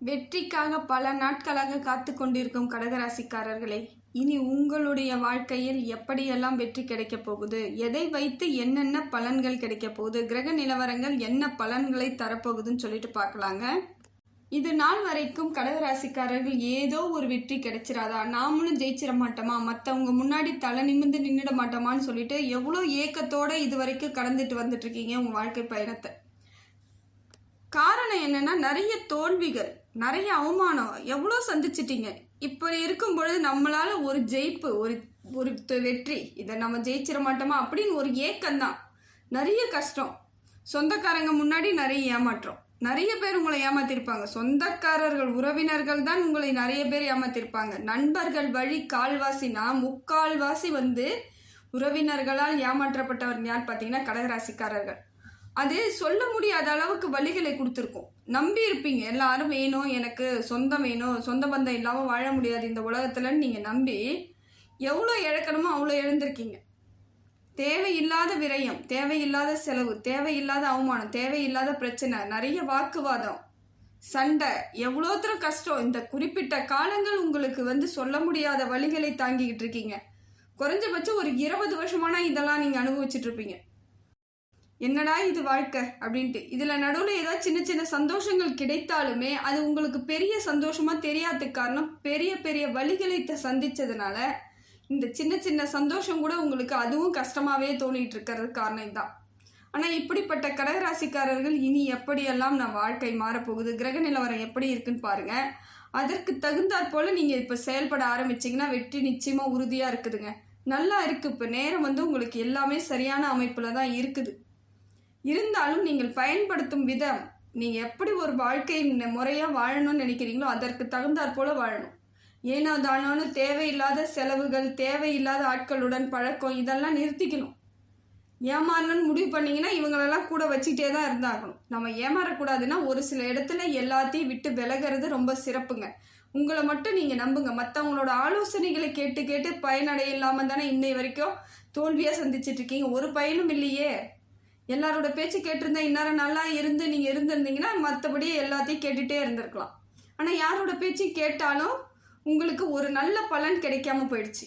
வெற்றிக்காக பல நாட்களாக காத்து கொண்டிருக்கும் கடகராசிக்காரர்களே இனி உங்களுடைய வாழ்க்கையில் எப்படியெல்லாம் வெற்றி கிடைக்கப் போகுது? எதை வைத்து என்னென்ன பலன்கள் கிடைக்கப் போகுது? கிரக நிலவரங்கள் என்ன பலன்களை தரப்போகுதுன்னு சொல்லிட்டு பார்க்கலாங்க. இது நாள் வரைக்கும் கடகராசிக்காரர்கள் ஏதோ ஒரு வெற்றி கிடைச்சிராதா? நாமளும் ஜெயிச்சிட மாட்டோமா? மற்றவங்க முன்னாடி தலை நிமிர்ந்து நின்றுட மாட்டோமான்னு சொல்லிட்டு எவ்வளோ ஏக்கத்தோட இது வரைக்கும் கடந்துட்டு வந்துட்டு இருக்கீங்க உங்க வாழ்க்கை பயணத்தை? காரணம் என்னன்னா நிறைய தோல்விகள் நிறைய அவமானம் எவ்வளோ சந்திச்சிட்டீங்க? இப்படி இருக்கும் பொழுது நம்மளால ஒரு ஜெயிப்பு ஒரு ஒரு வெற்றி இதை நம்ம ஜெயிச்சிட மாட்டோமா அப்படின்னு ஒரு ஏக்கம்தான். நிறைய கஷ்டம். சொந்தக்காரங்க முன்னாடி நிறைய ஏமாற்றம். நிறைய பேர் உங்களை ஏமாத்திருப்பாங்க. சொந்தக்காரர்கள் உறவினர்கள் தான் உங்களை நிறைய பேர் ஏமாத்திருப்பாங்க. நண்பர்கள் வழி கால்வாசினா முக்கால்வாசி வந்து உறவினர்களால் ஏமாற்றப்பட்டவர் யார் பார்த்தீங்கன்னா கடகராசிக்காரர்கள். அது சொல்ல முடியாத அளவுக்கு வழிகளை கொடுத்துருக்கோம். நம்பி இருப்பீங்க. எல்லாரும் வேணும் எனக்கு சொந்தம் வேணும் சொந்த பந்தம் இல்லாமல் வாழ முடியாது இந்த உலகத்துலன்னு நீங்கள் நம்பி எவ்வளோ இழக்கணுமோ அவ்வளோ இழந்திருக்கீங்க. தேவையில்லாத விரயம் தேவையில்லாத செலவு தேவையில்லாத அவமானம் தேவையில்லாத பிரச்சனை நிறைய வாக்குவாதம் சண்டை எவ்வளோத்தரம் கஷ்டம். இந்த குறிப்பிட்ட காலங்கள் உங்களுக்கு வந்து சொல்ல முடியாத வழிகளை தாங்கிக்கிட்டு இருக்கீங்க. குறைஞ்சபட்சம் ஒரு இருபது வருஷமான இதெல்லாம் நீங்கள் அனுபவிச்சுட்டு இருப்பீங்க. என்னடா இது வாழ்க்கை அப்படின்ட்டு. இதில் நடுவில் ஏதாவது சின்ன சின்ன சந்தோஷங்கள் கிடைத்தாலுமே அது உங்களுக்கு பெரிய சந்தோஷமாக தெரியாததுக்கு காரணம் பெரிய பெரிய வழிகளை சந்தித்ததுனால இந்த சின்ன சின்ன சந்தோஷம் கூட உங்களுக்கு அதுவும் கஷ்டமாகவே தோணிட்டு இருக்கிறது காரணம் தான் ஆனால் இப்படிப்பட்ட கடகராசிக்காரர்கள் இனி எப்படியெல்லாம் நான் வாழ்க்கை மாறப்போகுது கிரக நிலவரம் எப்படி இருக்குன்னு பாருங்க. அதற்கு தகுந்தாற் போல் நீங்கள் இப்போ செயல்பட ஆரம்பிச்சிங்கன்னா வெற்றி நிச்சயமாக உறுதியாக இருக்குதுங்க. நல்லா இருக்குது இப்போ நேரம் வந்து உங்களுக்கு எல்லாமே சரியான அமைப்பில் தான் இருக்குது. இருந்தாலும் நீங்கள் பயன்படுத்தும் விதம் நீங்கள் எப்படி ஒரு வாழ்க்கை முறையாக வாழணும்னு நினைக்கிறீங்களோ அதற்கு தகுந்தாற் போல வாழணும். ஏனோ தானோன்னு தேவையில்லாத செலவுகள் தேவையில்லாத ஆட்களுடன் பழக்கம் இதெல்லாம் நிறுத்திக்கணும். ஏமாறணும்னு முடிவு பண்ணிங்கன்னா இவங்களெல்லாம் கூட வச்சுக்கிட்டே தான் இருந்தாகணும். நம்ம ஏமாறக்கூடாதுன்னா ஒரு சில இடத்துல எல்லாத்தையும் விட்டு விலகிறது ரொம்ப சிறப்புங்க. உங்களை மட்டும் நீங்கள் நம்புங்க. மற்றவங்களோட ஆலோசனைகளை கேட்டு கேட்டு பயனடைய இல்லாமல் தானே இன்னை வரைக்கும் தோல்வியாக சந்திச்சிட்டு இருக்கீங்க. ஒரு பயனும் இல்லையே. எல்லாரோட பேச்சு கேட்டிருந்தா இந்நேரம் நல்லா இருந்து நீங்கள் இருந்திருந்தீங்கன்னா மற்றபடி எல்லாத்தையும் கேட்டுகிட்டே இருந்திருக்கலாம். ஆனால் யாரோட பேச்சு கேட்டாலும் உங்களுக்கு ஒரு நல்ல பலன் கிடைக்காம போயிடுச்சு.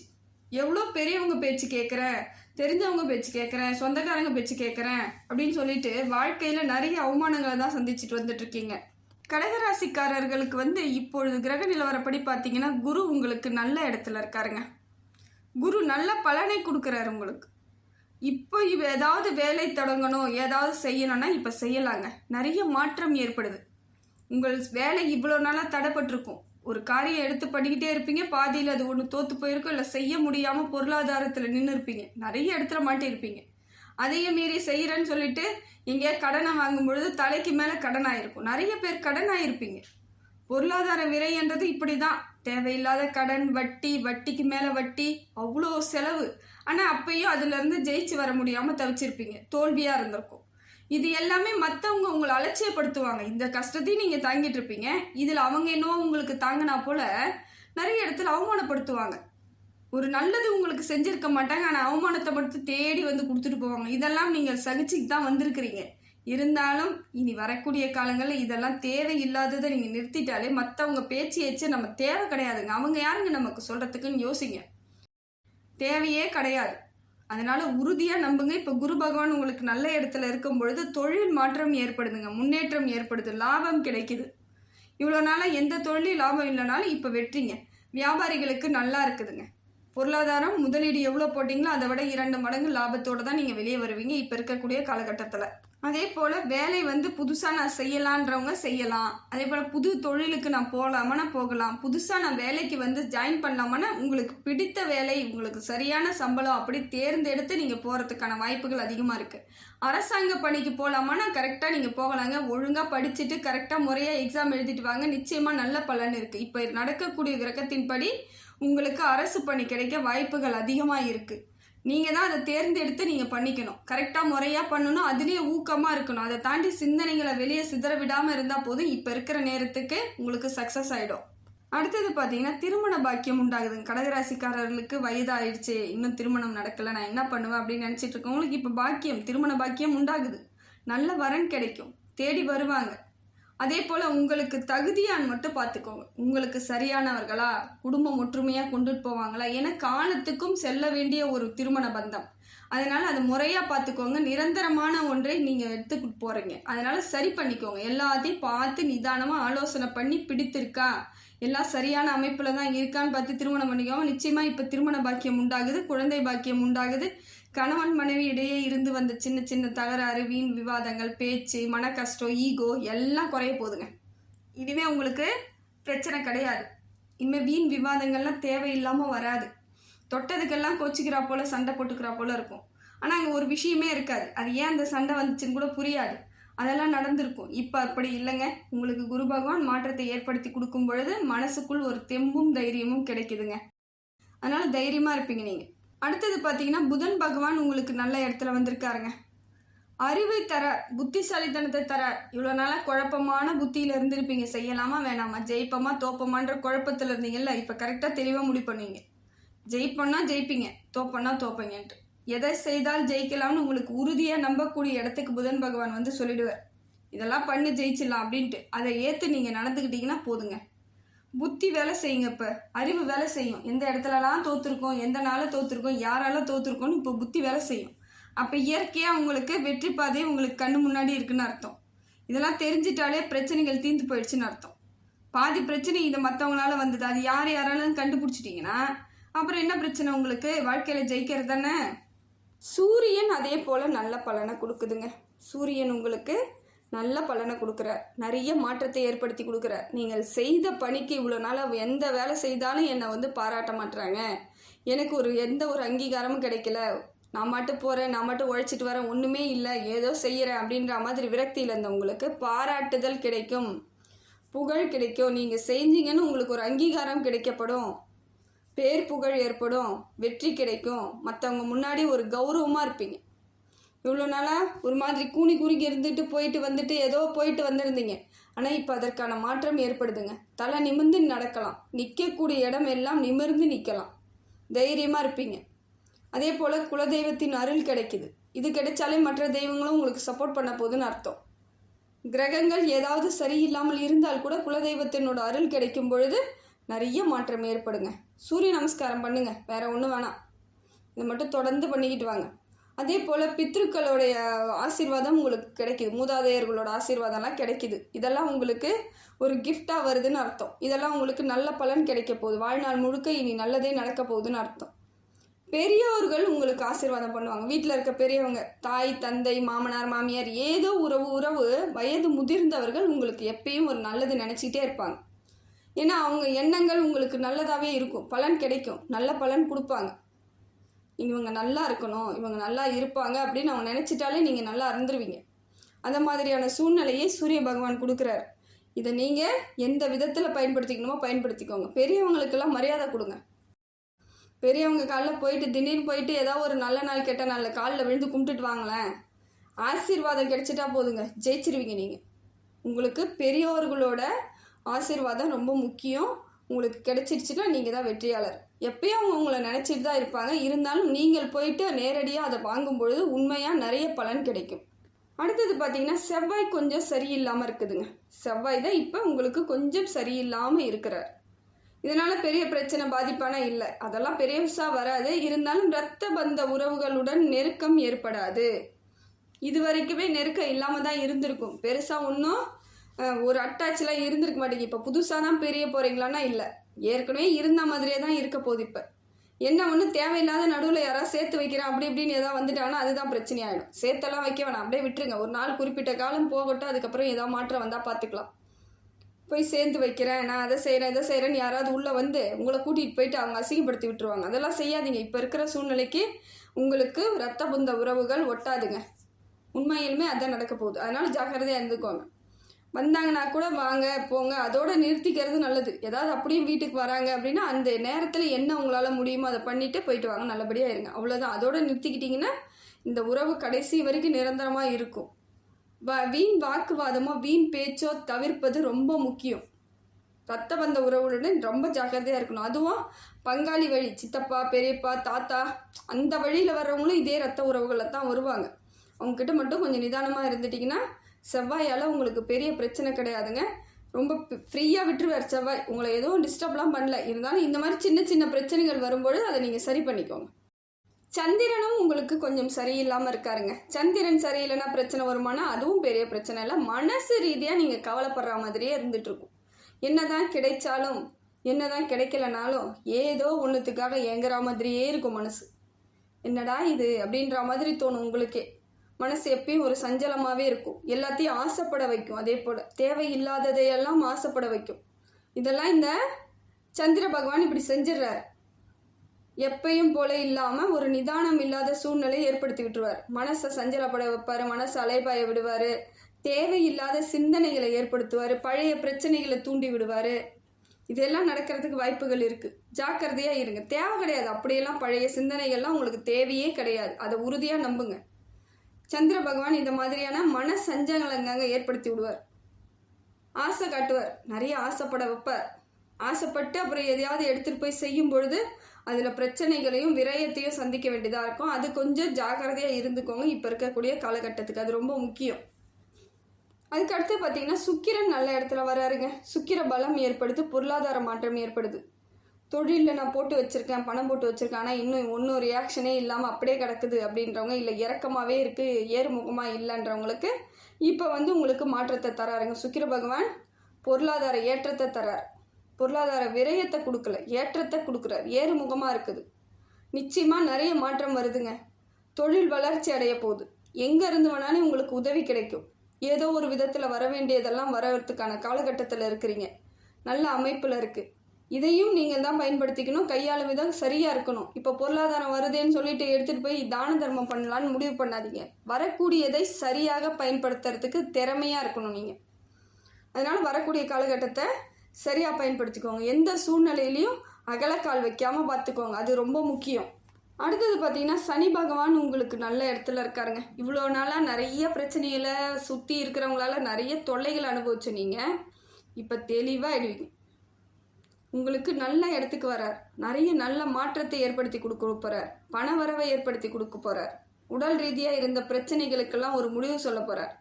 எவ்வளோ பெரியவங்க பேச்சு கேட்குறேன் தெரிஞ்சவங்க பேச்சு கேட்குறேன் சொந்தக்காரங்க பேச்சு கேட்குறேன் அப்படின்னு சொல்லிட்டு வாழ்க்கையில் நிறைய அவமானங்களை தான் சந்திச்சுட்டு வந்துட்டுருக்கீங்க. கடகராசிக்காரர்களுக்கு வந்து இப்பொழுது கிரக நிலவரப்படி பார்த்தீங்கன்னா குரு உங்களுக்கு நல்ல இடத்துல இருக்காருங்க. குரு நல்ல பலனை கொடுக்குறாரு உங்களுக்கு. இப்போ இவ ஏதாவது வேலை தொடங்கணும் ஏதாவது செய்யணும்னா இப்போ செய்யலாங்க. நிறைய மாற்றம் ஏற்படுது. உங்கள் வேலை இவ்வளோ நாளாக தடைப்பட்டிருக்கும். ஒரு காரியம் எடுத்து பண்ணிக்கிட்டே இருப்பீங்க பாதியில் அது ஒன்று தோத்து போயிருக்கும் இல்லை செய்ய முடியாமல் பொருளாதாரத்தில் நின்று இருப்பீங்க. நிறைய இடத்துல மாட்டியிருப்பீங்க. அதையும் மீறி செய்கிறேன்னு சொல்லிட்டு எங்கேயா கடனை வாங்கும் பொழுது தலைக்கு மேலே கடன் ஆகிருக்கும் நிறைய பேர் கடன் ஆகிருப்பீங்க பொருளாதார விரைன்றது இப்படி தான் தேவையில்லாத கடன் வட்டி வட்டிக்கு மேலே வட்டி அவ்வளோ செலவு. ஆனால் அப்பயும் அதுலேருந்து ஜெயிச்சு வர முடியாமல் தவிச்சிருப்பீங்க. தோல்வியாக இருந்திருக்கும். இது எல்லாமே மற்றவங்க உங்களை அலட்சியப்படுத்துவாங்க. இந்த கஷ்டத்தையும் நீங்கள் தாங்கிட்டு இருப்பீங்க. இதில் அவங்க என்னவோ உங்களுக்கு தாங்கினா போல நிறைய இடத்துல அவமானப்படுத்துவாங்க. ஒரு நல்லது உங்களுக்கு செஞ்சிருக்க மாட்டாங்க. ஆனால் அவமானத்தை மட்டும் தேடி வந்து கொடுத்துட்டு போவாங்க. இதெல்லாம் நீங்கள் சகிச்சுக்கு தான் வந்திருக்கிறீங்க. இருந்தாலும் இனி வரக்கூடிய காலங்களில் இதெல்லாம் தேவையில்லாததை நீங்கள் நிறுத்திட்டாலே மற்றவங்க பேச்சு ஏச்சு நம்ம தேவை கிடையாதுங்க. அவங்க யாருங்க நமக்கு சொல்கிறதுக்குன்னு யோசிங்க. தேவையே கிடையாது. அதனால உறுதியாக நம்புங்க. இப்போ குரு பகவான் உங்களுக்கு நல்ல இடத்துல இருக்கும் பொழுது தொழில் மாற்றம் ஏற்படுதுங்க. முன்னேற்றம் ஏற்படுது. லாபம் கிடைக்குது. இவ்வளோ நாளாக எந்த தொழிலும் லாபம் இல்லைனாலும் இப்போ வெற்றிங்க. வியாபாரிகளுக்கு நல்லா இருக்குதுங்க. பொருளாதாரம் முதலீடு எவ்வளோ போட்டிங்களோ அதை விட இரண்டு மடங்கு லாபத்தோடு தான் நீங்கள் வெளியே வருவீங்க. இப்போ இருக்கக்கூடிய காலகட்டத்தில். அதே போல் வேலை வந்து புதுசாக நான் செய்யலான்றவங்க செய்யலாம். அதே போல் புது தொழிலுக்கு நான் போகலாமான்னா போகலாம். புதுசாக நான் வேலைக்கு வந்து ஜாயின் பண்ணலாமனா உங்களுக்கு பிடித்த வேலை உங்களுக்கு சரியான சம்பளம் அப்படி தேர்ந்தெடுத்து நீங்கள் போகிறதுக்கான வாய்ப்புகள் அதிகமாக இருக்குது அரசாங்க பணிக்கு போகலாமான்னா கரெக்டாக நீங்கள் போகலாங்க. ஒழுங்காக படிச்சுட்டு கரெக்டாக முறையாக எக்ஸாம் எழுதிட்டு வாங்க. நிச்சயமாக நல்ல பலன் இருக்குது இப்போ நடக்கக்கூடிய கிரகத்தின்படி உங்களுக்கு அரசு பணி கிடைக்க வாய்ப்புகள் அதிகமாக இருக்குது நீங்கள் தான் அதை தேர்ந்தெடுத்து நீங்கள் பண்ணிக்கணும். கரெக்டாக முறையாக பண்ணணும். அதுலேயே ஊக்கமாக இருக்கணும். அதை தாண்டி சிந்தனைகளை வெளியே சிதற விடாமல் இருந்தால் போதும். இப்போ இருக்கிற நேரத்துக்கு உங்களுக்கு சக்ஸஸ் ஆகிடும் அடுத்தது பார்த்தீங்கன்னா திருமண பாக்கியம் உண்டாகுதுங்க. கடகராசிக்காரர்களுக்கு வயதாயிடுச்சு. இன்னும் திருமணம் நடக்கலை. நான் என்ன பண்ணுவேன் அப்படின்னு நினச்சிட்டு இருக்கவங்களுக்கு இப்போ பாக்கியம் திருமண பாக்கியம் உண்டாகுது. நல்ல வரன் கிடைக்கும். தேடி வருவாங்க. அதே போல் உங்களுக்கு தகுதியான்னு மட்டும் பார்த்துக்கோங்க. உங்களுக்கு சரியானவர்களா குடும்பம் ஒற்றுமையாக கொண்டுட்டு போவாங்களா ஏன்னா காலத்துக்கும் செல்ல வேண்டிய ஒரு திருமண பந்தம். அதனால் அது முறையாக பார்த்துக்கோங்க. நிரந்தரமான ஒன்றை நீங்கள் எடுத்துக்கிட்டு போகிறீங்க அதனால் சரி பண்ணிக்கோங்க. எல்லாத்தையும் பார்த்து நிதானமாக ஆலோசனை பண்ணி பிடித்திருக்கா? எல்லாம் சரியான அமைப்பில் தான் இருக்கான்னு பார்த்து திருமணம் பண்ணிக்கோங்க. நிச்சயமாக இப்போ திருமண பாக்கியம் உண்டாகுது குழந்தை பாக்கியம் உண்டாகுது. கணவன் மனைவி இடையே இருந்து வந்த சின்ன சின்ன தகராறு வீண் விவாதங்கள் பேச்சு மன கஷ்டம் ஈகோ எல்லாம் குறைய போகுதுங்க. இதுவே உங்களுக்கு பிரச்சனை கிடையாது. இனிமேல் வீண் விவாதங்கள்லாம் தேவையில்லாமல் வராது. தொட்டதுக்கெல்லாம் கோச்சிக்கிறா போல சண்டை போட்டுக்கிறா போல இருக்கும். ஆனால் அங்கே ஒரு விஷயமே இருக்காது. அது ஏன் அந்த சண்டை வந்துச்சுன்னு கூட புரியாது. அதெல்லாம் நடந்திருக்கும். இப்போ அப்படி இல்லைங்க. உங்களுக்கு குரு பகவான் மாற்றத்தை ஏற்படுத்தி கொடுக்கும் பொழுது மனசுக்குள் ஒரு தெம்பும் தைரியமும் கிடைக்குதுங்க. அதனால தைரியமாக இருப்பீங்க நீங்கள் அடுத்தது பார்த்தீங்கன்னா புதன் பகவான் உங்களுக்கு நல்ல இடத்துல வந்திருக்காருங்க. அறிவை தர புத்திசாலித்தனத்தை தர இவ்வளோ நாளாக குழப்பமான புத்தியில் இருந்திருப்பீங்க. செய்யலாமா வேணாமா? ஜெயிப்போமா தோப்பமான்ற குழப்பத்தில் இருந்தீங்கல்ல? இப்போ கரெக்டாக தெளிவாக முடிவு பண்ணுவீங்க ஜெயிப்போன்னா ஜெயிப்பீங்க தோப்பன்னா தோப்பீங்கன்ட்டு. எதை செய்தால் ஜெயிக்கலாம்னு உங்களுக்கு உறுதியாக நம்பக்கூடிய இடத்துக்கு புதன் பகவான் வந்து சொல்லிடுவார். இதெல்லாம் பண்ணி ஜெயிச்சிடலாம் அப்படின்ட்டு. அதை ஏற்று நீங்கள் நடந்துக்கிட்டீங்கன்னா போதுங்க. புத்தி வேலை செய்யுங்க இப்போ. அறிவு வேலை செய்யும். எந்த இடத்துலலாம் தோற்றுருக்கோம் எந்த நாளில் தோற்றுருக்கோம் யாரால தோற்றுருக்கோன்னு இப்போ புத்தி வேலை செய்யும். அப்போ இயற்கையாக உங்களுக்கு வெற்றி பாதை உங்களுக்கு கண்ணு முன்னாடி இருக்குன்னு அர்த்தம். இதெல்லாம் தெரிஞ்சிட்டாலே பிரச்சனைகள் தீர்ந்து போயிடுச்சுன்னு அர்த்தம். பாதி பிரச்சனை இது மற்றவங்களால வந்தது. அது யார் யாராலும் கண்டுபிடிச்சிட்டிங்கன்னா அப்புறம் என்ன பிரச்சனை உங்களுக்கு? வாழ்க்கையில் ஜெயிக்கிறது தானே சூரியன் அதே போல் நல்ல பலனை கொடுக்குதுங்க. சூரியன் உங்களுக்கு நல்ல பலனை கொடுக்குறார் நிறைய மாற்றத்தை ஏற்படுத்தி கொடுக்குறார் நீங்கள் செய்த பணிக்கு இவ்வளோ நாள் எந்த வேலை செய்தாலும் என்னை வந்து பாராட்ட மாட்டுறாங்க எனக்கு ஒரு எந்த ஒரு அங்கீகாரமும் கிடைக்கல. நான் மட்டும் போகிறேன் நான் மட்டும் உழைச்சிட்டு வரேன் ஒன்றுமே இல்லை. ஏதோ செய்கிறேன் அப்படின்ற மாதிரி விரக்தியில் இருந்தவங்களுக்கு பாராட்டுதல் கிடைக்கும். புகழ் கிடைக்கும். நீங்கள் செஞ்சீங்கன்னு உங்களுக்கு ஒரு அங்கீகாரம் கிடைக்கப்படும். பேர் புகழ் ஏற்படும். வெற்றி கிடைக்கும். மற்றவங்க முன்னாடி ஒரு கௌரவமாக இருப்பீங்க. இவ்வளோ நாளாக ஒரு மாதிரி கூனி குறுகி இருந்துட்டு போயிட்டு வந்துட்டு ஏதோ போயிட்டு வந்திருந்தீங்க. ஆனால் இப்போ அதற்கான மாற்றம் ஏற்படுதுங்க. தலை நிமிர்ந்து நடக்கலாம். நிற்கக்கூடிய இடம் எல்லாம் நிமிர்ந்து நிற்கலாம் தைரியமாக இருப்பீங்க. அதே போல் குலதெய்வத்தின் அருள் கிடைக்குது. இது கிடைச்சாலே மற்ற தெய்வங்களும் உங்களுக்கு சப்போர்ட் பண்ண போகுதுன்னு அர்த்தம். கிரகங்கள் ஏதாவது சரியில்லாமல் இருந்தால் கூட குலதெய்வத்தினோட அருள் கிடைக்கும் பொழுது நிறைய மாற்றம் ஏற்படுங்க. சூரிய நமஸ்காரம் பண்ணுங்கள் வேற ஒன்றும் வேணாம். இதை மட்டும் தொடர்ந்து பண்ணிக்கிட்டு வாங்க. அதே போல் பித்ருக்களுடைய ஆசீர்வாதம் உங்களுக்கு கிடைக்குது. மூதாதையர்களோட ஆசீர்வாதம்லாம் கிடைக்குது. இதெல்லாம் உங்களுக்கு ஒரு கிஃப்டாக வருதுன்னு அர்த்தம். இதெல்லாம் உங்களுக்கு நல்ல பலன் கிடைக்க போகுது. வாழ்நாள் முழுக்க இனி நல்லதே நடக்க போகுதுன்னு அர்த்தம். பெரியவர்கள் உங்களுக்கு ஆசீர்வாதம் பண்ணுவாங்க. வீட்டில் இருக்க பெரியவங்க தாய் தந்தை மாமனார் மாமியார் ஏதோ உறவு உறவு வயது முதிர்ந்தவர்கள் உங்களுக்கு எப்பயும் ஒரு நல்லது நினச்சிக்கிட்டே இருப்பாங்க. ஏன்னா அவங்க எண்ணங்கள் உங்களுக்கு நல்லதாகவே இருக்கும். பலன் கிடைக்கும். நல்ல பலன் கொடுப்பாங்க. இவங்க நல்லா இருக்கணும் இவங்க நல்லா இருப்பாங்க அப்படின்னு அவங்க நினச்சிட்டாலே நீங்கள் நல்லா இருந்துருவீங்க. அந்த மாதிரியான சூழ்நிலையை சூரிய பகவான் கொடுக்குறாரு. இதை நீங்கள் எந்த விதத்தில் பயன்படுத்திக்கணுமோ பயன்படுத்திக்கோங்க. பெரியவங்களுக்கெல்லாம் மரியாதை கொடுங்க. பெரியவங்க காலில் போயிட்டு திடீர்னு போயிட்டு ஏதாவது ஒரு நல்ல நாள் கெட்ட நாளில் காலில் விழுந்து கும்பிட்டுட்டு வாங்களேன். ஆசீர்வாதம் கிடைச்சிட்டா போதுங்க. ஜெயிச்சிருவீங்க நீங்கள் உங்களுக்கு பெரியோர்களோட ஆசீர்வாதம் ரொம்ப முக்கியம். உங்களுக்கு கிடைச்சிருச்சுன்னா நீங்கள் தான் வெற்றியாளர். எப்பயும் அவங்க உங்களை நினச்சிட்டு தான் இருப்பாங்க. இருந்தாலும் நீங்கள் போயிட்டு நேரடியாக அதை வாங்கும் பொழுது உண்மையாக நிறைய பலன் கிடைக்கும். அடுத்தது பார்த்தீங்கன்னா செவ்வாய் கொஞ்சம் சரியில்லாமல் இருக்குதுங்க. செவ்வாய் தான் இப்போ உங்களுக்கு கொஞ்சம் சரியில்லாமல் இருக்கிறார். இதனால் பெரிய பிரச்சனை பாதிப்பான இல்லை. அதெல்லாம் பெரியசாக வராது. இருந்தாலும் இரத்த பந்த உறவுகளுடன் நெருக்கம் ஏற்படாது. இது வரைக்குமே நெருக்கம் இல்லாமல் தான் இருந்திருக்கும். பெருசாக ஒன்றும் ஒரு அட்டாச்செலாம் இருந்திருக்க மாட்டேங்க. இப்போ புதுசாக தான் பெரிய போகிறீங்களான்னா இல்லை. ஏற்கனவே இருந்த மாதிரியே தான் இருக்க போகுது இப்போ. என்ன ஒன்று தேவையில்லாத நடுவில் யாராவது சேர்த்து வைக்கிறேன் அப்படி இப்படின்னு ஏதாவது வந்துட்டாங்கன்னா அதுதான் பிரச்சனை ஆகிடும் சேர்த்தெல்லாம் வைக்க வேணாம். அப்படியே விட்டுருங்க. ஒரு நாள் குறிப்பிட்ட காலம் போகட்டும் அதுக்கப்புறம் ஏதாவது மாற்றம் வந்தால் பார்த்துக்கலாம் போய் சேர்ந்து வைக்கிறேன். நான் அதை செய்கிறேன் இதை செய்கிறேன்னு யாராவது உள்ளே வந்து உங்களை கூட்டிகிட்டு போயிட்டு அவங்க அசிங்கப்படுத்தி விட்டுருவாங்க. அதெல்லாம் செய்யாதீங்க. இப்போ இருக்கிற சூழ்நிலைக்கு உங்களுக்கு ரத்த புந்த உறவுகள் ஒட்டாதுங்க. உண்மையிலுமே அதான் நடக்க போகுது. அதனால் ஜாக்கிரதையாக இருந்துக்கோங்க. வந்தாங்கன்னா கூட வாங்க போங்க. அதோட நிறுத்திக்கிறது நல்லது. ஏதாவது அப்படியும் வீட்டுக்கு வராங்க அப்படின்னா அந்த நேரத்தில் என்ன உங்களால் முடியுமோ அதை பண்ணிவிட்டு போயிட்டு வாங்க நல்லபடியாக இருங்க. அவ்வளோதான் அதோட நிறுத்திக்கிட்டிங்கன்னா இந்த உறவு கடைசி வரைக்கும் நிரந்தரமாக இருக்கும். வ வீண் வாக்குவாதமோ வீண் பேச்சோ தவிர்ப்பது ரொம்ப முக்கியம். ரத்த பந்த உறவுடன் ரொம்ப ஜாக்கிரதையாக இருக்கணும். அதுவும் பங்காளி வழி சித்தப்பா பெரியப்பா தாத்தா அந்த வழியில் வர்றவங்களும் இதே ரத்த உறவுகளில் தான் வருவாங்க. அவங்கக்கிட்ட மட்டும் கொஞ்சம் நிதானமாக இருந்துட்டிங்கன்னா செவ்வாயால் உங்களுக்கு பெரிய பிரச்சனை கிடையாதுங்க. ரொம்ப ஃப்ரீயாக விட்டுருவார் செவ்வாய். உங்களை எதுவும் டிஸ்டர்ப்லாம் பண்ணல. இருந்தாலும் இந்த மாதிரி சின்ன சின்ன பிரச்சனைகள் வரும்பொழுது அதை நீங்கள் சரி பண்ணிக்கோங்க. சந்திரனும் உங்களுக்கு கொஞ்சம் சரியில்லாமல் இருக்காருங்க. சந்திரன் சரியில்லைன்னா பிரச்சனை வருமானா அதுவும் பெரிய பிரச்சனை இல்லை. மனசு ரீதியாக நீங்கள் கவலைப்படுற மாதிரியே இருந்துகிட்ருக்கும் இருக்கும். என்னதான் கிடைச்சாலும் என்னதான் கிடைக்கலனாலும் ஏதோ ஒன்றுத்துக்காக ஏங்குற மாதிரியே இருக்கும் மனசு. என்னடா இது அப்படின்ற மாதிரி தோணும் உங்களுக்கே. மனசு எப்பயும் ஒரு சஞ்சலமாகவே இருக்கும். எல்லாத்தையும் ஆசைப்பட வைக்கும். அதே போல் தேவையில்லாததையெல்லாம் ஆசைப்பட வைக்கும். இதெல்லாம் இந்த சந்திர பகவான் இப்படி செஞ்சிடுறாரு. எப்பையும் போல இல்லாமல் ஒரு நிதானம் இல்லாத சூழ்நிலையை ஏற்படுத்தி விட்டுருவார் மனசை சஞ்சலப்பட வைப்பார் மனசை அலைபாய விடுவார் தேவையில்லாத சிந்தனைகளை ஏற்படுத்துவார் பழைய பிரச்சனைகளை தூண்டி விடுவார். இதெல்லாம் நடக்கிறதுக்கு வாய்ப்புகள் இருக்குது ஜாக்கிரதையாக இருங்க. தேவை கிடையாது. அப்படியெல்லாம் பழைய சிந்தனைகள்லாம் உங்களுக்கு தேவையே கிடையாது. அதை உறுதியாக நம்புங்க. சந்திர பகவான் இந்த மாதிரியான மன சஞ்சலங்களை ஏற்படுத்தி விடுவார். ஆசை காட்டுவார். நிறைய ஆசைப்பட வைப்பார். ஆசைப்பட்டு அப்புறம் எதையாவது எடுத்துகிட்டு போய் செய்யும் பொழுது அதில் பிரச்சனைகளையும் விரயத்தையும் சந்திக்க வேண்டியதாக இருக்கும். அது கொஞ்சம் ஜாக்கிரதையாக இருந்துக்கோங்க. இப்போ இருக்கக்கூடிய காலகட்டத்துக்கு அது ரொம்ப முக்கியம். அதுக்கு அடுத்து பார்த்தீங்கன்னா சுக்கிரன் நல்ல இடத்துல வராருங்க. சுக்கிர பலம் ஏற்படுது பொருளாதார மாற்றம் ஏற்படுது. தொழிலில் நான் போட்டு வச்சுருக்கேன் பணம் போட்டு வச்சுருக்கேன். ஆனால் இன்னும் ஒன்றும் ரியாக்ஷனே இல்லாமல் அப்படியே கிடக்குது அப்படின்றவங்க இல்லை இறக்கமாகவே இருக்குது ஏறுமுகமாக இல்லைன்றவங்களுக்கு இப்போ வந்து உங்களுக்கு மாற்றத்தை தராருங்க. சுக்கிர பகவான் பொருளாதார ஏற்றத்தை தரார். பொருளாதார விரயத்தை கொடுக்கல ஏற்றத்தை கொடுக்குறார். ஏறுமுகமாக இருக்குது. நிச்சயமாக நிறைய மாற்றம் வருதுங்க. தொழில் வளர்ச்சி அடைய போகுது. எங்கே இருந்து வேணாலும் உங்களுக்கு உதவி கிடைக்கும். ஏதோ ஒரு விதத்தில் வர வேண்டியதெல்லாம் வரத்துக்கான காலகட்டத்தில் இருக்கிறீங்க. நல்ல அமைப்பில் இருக்குது இதையும் நீங்கள் தான் பயன்படுத்திக்கணும். கையாளும் விதம் சரியாக இருக்கணும். இப்போ பொருளாதாரம் வருதேன்னு சொல்லிட்டு எடுத்துகிட்டு போய் தான தர்மம் பண்ணலான்னு முடிவு பண்ணாதீங்க. வரக்கூடியதை சரியாக பயன்படுத்துறதுக்கு திறமையாக இருக்கணும் நீங்கள் அதனால் வரக்கூடிய காலகட்டத்தை சரியாக பயன்படுத்திக்கோங்க. எந்த சூழ்நிலையிலையும் அகலக்கால் வைக்காமல் பார்த்துக்கோங்க. அது ரொம்ப முக்கியம். அடுத்தது பார்த்தீங்கன்னா சனி பகவான் உங்களுக்கு நல்ல இடத்துல இருக்காருங்க. இவ்வளோ நாளாக நிறைய பிரச்சனைகளை சுற்றி இருக்கிறவங்களால நிறைய தொல்லைகள் அனுபவிச்சு நீங்கள் இப்போ தெளிவாக ஆயிடுவீங்க உங்களுக்கு நல்ல இடத்துக்கு வரார். நிறைய நல்ல மாற்றத்தை ஏற்படுத்தி கொடுக்க போகிறார் பண வரவை ஏற்படுத்தி கொடுக்க போகிறார் உடல் ரீதியாக இருந்த பிரச்சனைகளுக்கெல்லாம் ஒரு முடிவு சொல்ல போகிறார்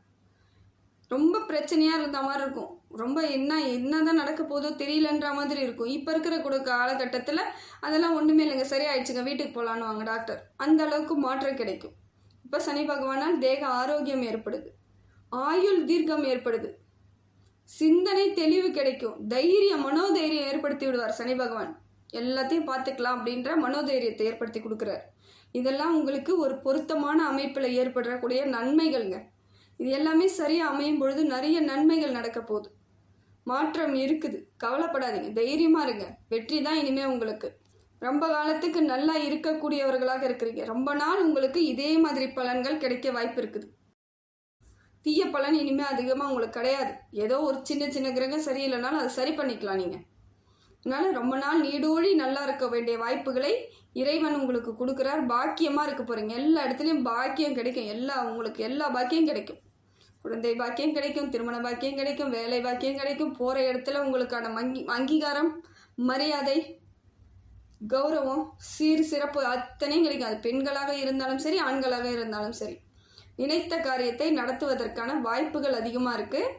ரொம்ப பிரச்சனையாக இருந்த மாதிரி இருக்கும். ரொம்ப என்ன என்னதான் நடக்க போதோ தெரியலன்ற மாதிரி இருக்கும். இப்போ இருக்கிற கூட காலகட்டத்தில் அதெல்லாம் ஒன்றுமே இல்லைங்க. சரியாயிடுச்சுங்க. வீட்டுக்கு போகலான்னு வாங்க டாக்டர். அந்த அளவுக்கு மாற்றம் கிடைக்கும். இப்போ சனி பகவானால் தேக ஆரோக்கியம் ஏற்படுது. ஆயுள் தீர்க்கம் ஏற்படுது. சிந்தனை தெளிவு கிடைக்கும். தைரியம் மனோதைரியம் ஏற்படுத்தி விடுவார் சனி பகவான். எல்லாத்தையும் பார்த்துக்கலாம் அப்படின்ற மனோதைரியத்தை ஏற்படுத்தி கொடுக்குறார். இதெல்லாம் உங்களுக்கு ஒரு பொருத்தமான அமைப்பில் ஏற்படக்கூடிய நன்மைகள்ங்க. இது எல்லாமே சரியாக அமையும் பொழுது நிறைய நன்மைகள் நடக்க போகுது. மாற்றம் இருக்குது. கவலைப்படாதீங்க. தைரியமாக இருங்க. வெற்றி தான் இனிமேல் உங்களுக்கு. ரொம்ப காலத்துக்கு நல்லா இருக்கக்கூடியவர்களாக இருக்கிறீங்க. ரொம்ப நாள் உங்களுக்கு இதே மாதிரி பலன்கள் கிடைக்க வாய்ப்பு இருக்குது. தீய பலன் இனிமேல் அதிகமாக உங்களுக்கு கிடையாது. ஏதோ ஒரு சின்ன சின்ன கிரகம் சரியில்லைனாலும் அதை சரி பண்ணிக்கலாம் நீங்கள் அதனால் ரொம்ப நாள் நீடோழி நல்லா இருக்க வேண்டிய வாய்ப்புகளை இறைவன் உங்களுக்கு கொடுக்குறார். பாக்கியமாக இருக்க போகிறீங்க எல்லா இடத்துலையும் பாக்கியம் கிடைக்கும். எல்லா உங்களுக்கு எல்லா பாக்கியம் கிடைக்கும். குழந்தை பாக்கியம் கிடைக்கும் திருமண பாக்கியம் கிடைக்கும் வேலை பாக்கியம் கிடைக்கும். போகிற இடத்துல உங்களுக்கான மங்கி அங்கீகாரம் மரியாதை கௌரவம் சீர் சிறப்பு அத்தனையும் கிடைக்கும். அது பெண்களாக இருந்தாலும் சரி ஆண்களாக இருந்தாலும் சரி. நினைத்த காரியத்தை நடத்துவதற்கான வாய்ப்புகள் அதிகமாக இருக்குது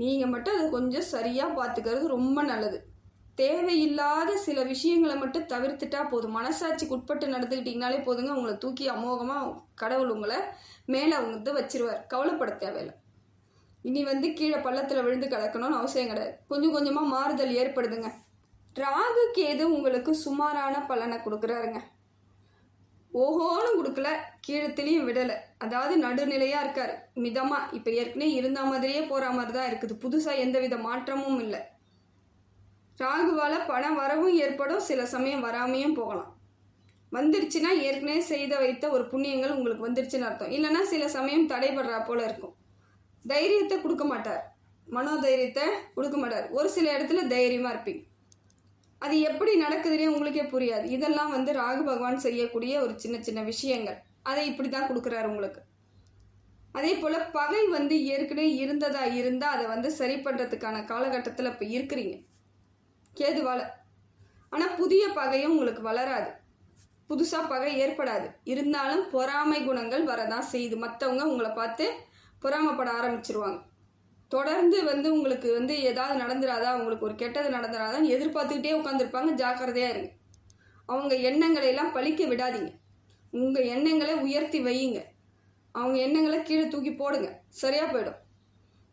நீங்கள் மட்டும் அதை கொஞ்சம் சரியாக பார்த்துக்கிறது ரொம்ப நல்லது. தேவையில்லாத சில விஷயங்களை மட்டும் தவிர்த்துட்டா போதும். மனசாட்சிக்கு உட்பட்டு நடந்துக்கிட்டிங்கனாலே போதுங்க உங்களை தூக்கி அமோகமாக கடவுள் உங்களை மேலே அவங்க வச்சிருவார். கவலைப்பட தேவையில்லை. இனி வந்து கீழே பள்ளத்தில் விழுந்து கிடக்கணும்னு அவசியம் கிடையாது. கொஞ்சம் கொஞ்சமாக மாறுதல் ஏற்படுதுங்க. ராகு கேது உங்களுக்கு சுமாரான பலனை கொடுக்குறாருங்க. ஓஹோன்னு கொடுக்கல கீழத்துலேயும் விடலை. அதாவது நடுநிலையாக இருக்கார். மிதமாக இப்போ ஏற்கனவே இருந்த மாதிரியே போகிற மாதிரி தான் இருக்குது. புதுசாக எந்தவித மாற்றமும் இல்லை. ராகுவால் பணம் வரவும் ஏற்படும் சில சமயம் வராமையும் போகலாம். வந்துருச்சுன்னா ஏற்கனவே செய்த வைத்த ஒரு புண்ணியங்கள் உங்களுக்கு வந்துருச்சுன்னு அர்த்தம். இல்லைன்னா சில சமயம் தடைபடுறா போல இருக்கும். தைரியத்தை கொடுக்க மாட்டார். மனோதைரியத்தை கொடுக்க மாட்டார். ஒரு சில இடத்துல தைரியமாக இருப்பீங்க. அது எப்படி நடக்குதுன்னே உங்களுக்கே புரியாது. இதெல்லாம் வந்து ராகு பகவான் செய்யக்கூடிய ஒரு சின்ன சின்ன விஷயங்கள். அதை இப்படி தான் கொடுக்குறாரு உங்களுக்கு. அதே போல் பகை வந்து ஏற்கனவே இருந்ததா இருந்தால் அதை வந்து சரி பண்ணுறதுக்கான காலகட்டத்தில் இப்போ இருக்கிறீங்க. கேதுவால். ஆனால் புதிய பகையும் உங்களுக்கு வளராது. புதுசாக பகை ஏற்படாது. இருந்தாலும் பொறாமை குணங்கள் வரதான் செய்யுது. மற்றவங்க உங்களை பார்த்து பொறாமப்பட ஆரம்பிச்சிருவாங்க. தொடர்ந்து வந்து உங்களுக்கு வந்து ஏதாவது நடந்துடாதா உங்களுக்கு ஒரு கெட்டது நடந்துராதான்னு எதிர்பார்த்துக்கிட்டே உட்காந்துருப்பாங்க ஜாக்கிரதையாக இருங்க. அவங்க எண்ணங்களை எல்லாம் பழிக்க விடாதீங்க. உங்கள் எண்ணங்களை உயர்த்தி வையுங்க. அவங்க எண்ணங்களை கீழே தூக்கி போடுங்க. சரியாக போயிடும்.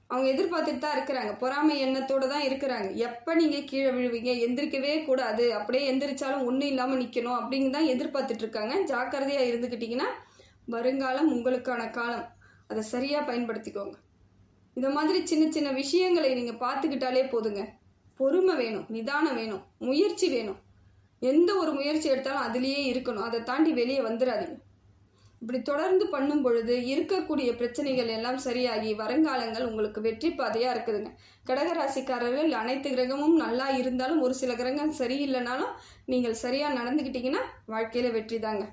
அவங்க எதிர்பார்த்துட்டு தான் இருக்கிறாங்க. பொறாமை எண்ணத்தோடு தான் இருக்கிறாங்க. எப்போ நீங்கள் கீழே விழுவீங்க? எந்திரிக்கவே கூடாது. அப்படியே எந்திரிச்சாலும் ஒன்றும் இல்லாமல் நிற்கணும் அப்படின்னு தான் எதிர்பார்த்துட்டு இருக்காங்க. ஜாக்கிரதையாக இருந்துக்கிட்டிங்கன்னா வருங்காலம் உங்களுக்கான காலம். அதை சரியாக பயன்படுத்திக்கோங்க. இந்த மாதிரி சின்ன சின்ன விஷயங்களை நீங்கள் பார்த்துக்கிட்டாலே போதுங்க. பொறுமை வேணும் நிதானம் வேணும் முயற்சி வேணும். எந்த ஒரு முயற்சி எடுத்தாலும் அதுலேயே இருக்கணும். அதை தாண்டி வெளியே வந்துடாதீங்க இப்படி தொடர்ந்து பண்ணும் பொழுது இருக்கக்கூடிய பிரச்சனைகள் எல்லாம் சரியாகி வருங்காலங்கள் உங்களுக்கு வெற்றி பாதையாக இருக்குதுங்க. கடகராசிக்காரர்கள் அனைத்து கிரகமும் நல்லா இருந்தாலும் ஒரு சில கிரகங்கள் சரியில்லைனாலும் நீங்கள் சரியாக நடந்துக்கிட்டீங்கன்னா வாழ்க்கையில் வெற்றி தாங்க.